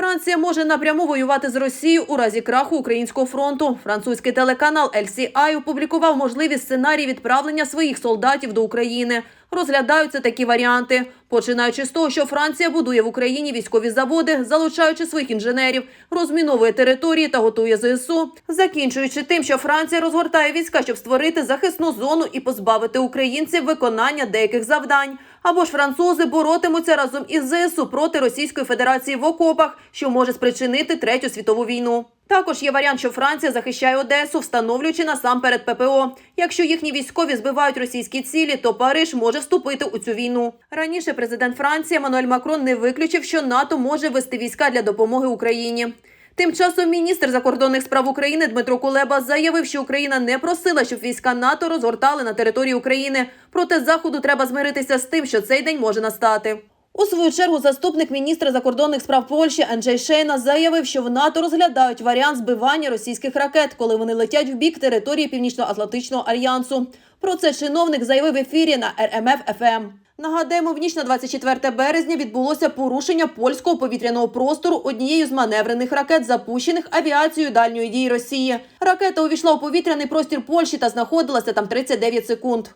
Франція може напряму воювати з Росією у разі краху українського фронту. Французький телеканал LCI опублікував можливі сценарії відправлення своїх солдатів до України. Розглядаються такі варіанти, починаючи з того, що Франція будує в Україні військові заводи, залучаючи своїх інженерів, розміновує території та готує ЗСУ, закінчуючи тим, що Франція розгортає війська, щоб створити захисну зону і позбавити українців виконання деяких завдань. Або ж французи боротимуться разом із ЗСУ проти Російської Федерації в окопах, що може спричинити третю світову війну. Також є варіант, що Франція захищає Одесу, встановлюючи насамперед ППО. Якщо їхні військові збивають російські цілі, то Париж може вступити у цю війну. Раніше президент Франції Еммануель Макрон не виключив, що НАТО може вести війська для допомоги Україні. Тим часом міністр закордонних справ України Дмитро Кулеба заявив, що Україна не просила, щоб війська НАТО розгортали на території України. Проте заходу треба змиритися з тим, що цей день може настати. У свою чергу заступник міністра закордонних справ Польщі Анджей Шейна заявив, що в НАТО розглядають варіант збивання російських ракет, коли вони летять в бік території Північно-Атлантичного альянсу. Про це чиновник заявив в ефірі на РМФ ФМ. Нагадаємо, в ніч на 24 березня відбулося порушення польського повітряного простору однією з маневрених ракет, запущених авіацією дальньої дії Росії. Ракета увійшла у повітряний простір Польщі та знаходилася там 39 секунд.